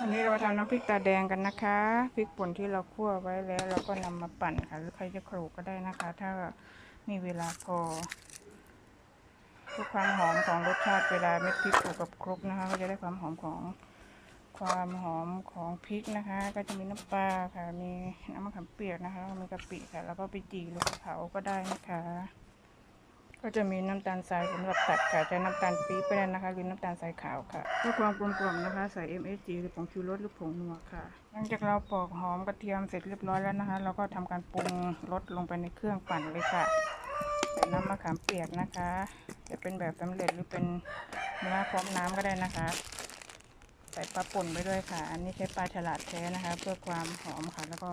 วันนี้เรามาทำน้ำพริกตาแดงกันนะคะพริกป่นที่เราคั่วไว้แล้ว เราก็นำมาปั่นค่ะ หรือใครจะโขลกก็ได้นะคะ ถ้ามีเวลาพอเพื่อความหอมของรสชาติเวลาเม็ดพริกถูกกับครกนะคะ ก็จะได้ความหอมของความหอมของพริกนะคะ ก็จะมีน้ำปลาค่ะ มีน้ำมะขามเปียกนะคะแล้วมีกะปิค่ะ แล้วก็ไปจีหรือเผาก็ได้นะคะ ก็จะมีน้ำตาลทรายสำหรับตัดค่ะจะน้ำตาลปี๊บไปแล้วนะคะ หรือน้ำตาลทรายขาวค่ะเพื่อความกลมกล่อมนะคะ ใส่ MSG หรือผงชูรสหรือผงนัวค่ะ หลังจากเราปอกหอมกระเทียมเสร็จเรียบร้อยแล้วนะคะ เราก็ทำการปรุงรสลงไปในเครื่องปั่นเลยค่ะใส่น้ำมะขามเปียกนะคะ จะเป็นแบบสำเร็จหรือเป็นเนื้อพร้อมน้ำก็ได้นะคะ ใส่ปลาป่นไปด้วยค่ะ อันนี้ใช้ปลาฉลาดแท้นะคะ เพื่อความหอมค่ะ แล้วก็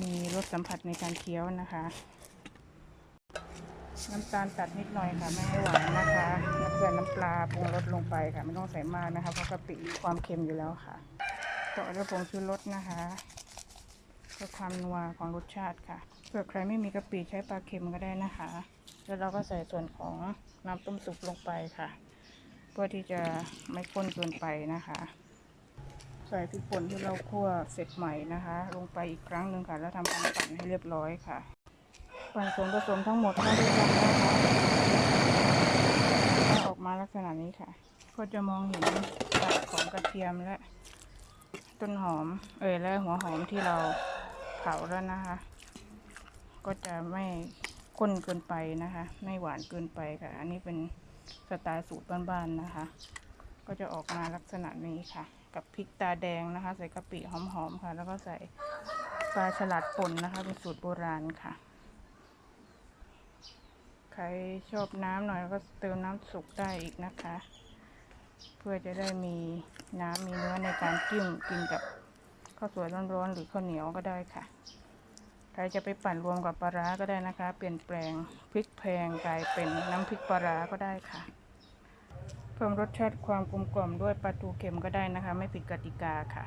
มีรสสัมผัสในการเคี้ยวนะคะ น้ำตาลตัดนิดหน่อยค่ะไม่ให้หวานนะคะแล้วเกลือน้ำปลาปรุงรสลงไปค่ะไม่ต้องใส่มากนะคะเพราะกะปิมีความเค็มอยู่แล้วค่ะต่อด้วยผงชูรสนะคะเพื่อความนัวของรสชาติค่ะเผื่อใครไม่มีกะปิใช้ปลาเค็มก็ได้นะคะ แล้วเราก็ใส่ส่วนของน้ำต้มสุกลงไปค่ะ เพื่อที่จะไม่ข้นเกินไปนะคะ ใส่พริกป่นที่เราคั่วเสร็จใหม่นะคะ ลงไปอีกครั้งหนึ่งค่ะ แล้วทำการปั่นให้เรียบร้อยค่ะ ปั่นส่วนผสมทั้งหมดเข้าด้วยกันนะคะก็ออกมาลักษณะนี้ค่ะ ก็จะมองเห็นกากของกระเทียมและ ต้นหอม เอยและหัวหอมที่เราเผาแล้วนะคะ ก็จะไม่ข้นเกินไปนะคะ ไม่หวานเกินไปค่ะ อันนี้เป็นสไตล์สูตรบ้านๆนะคะ ก็จะออกมาลักษณะนี้ค่ะ กับพริกตาแดงนะคะ ใส่กะปิหอมๆค่ะ แล้วก็ใส่ปลาฉลาดป่นนะคะ เป็นสูตรโบราณค่ะ ครชอบน้ำหน่อยก็เติมน้ำสุกได้อีกนะคะ เพื่อจะได้มีน้ำมีเนื้อในการจิ้มกินกับข้าวสวยร้อนๆหรือข้าวเหนียวก็ได้ค่ะ ใครจะไปปั่นรวมกับปลาร้าก็ได้นะคะ เปลี่ยนแปลงพริกแพงกลายเป็นน้ำพริกปลาร้าก็ได้ค่ะ เพิ่มรสชาติความกลมกล่อมด้วยปลาทูเค็มก็ได้นะคะ ไม่ผิดกติกาค่ะ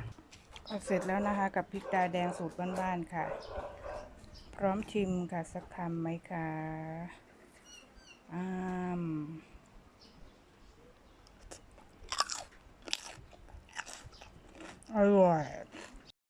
เสร็จแล้วนะคะกับพริกตาแดงสูตรบ้านๆค่ะ พร้อมชิมค่ะสักคำไหมคะ Um, I right.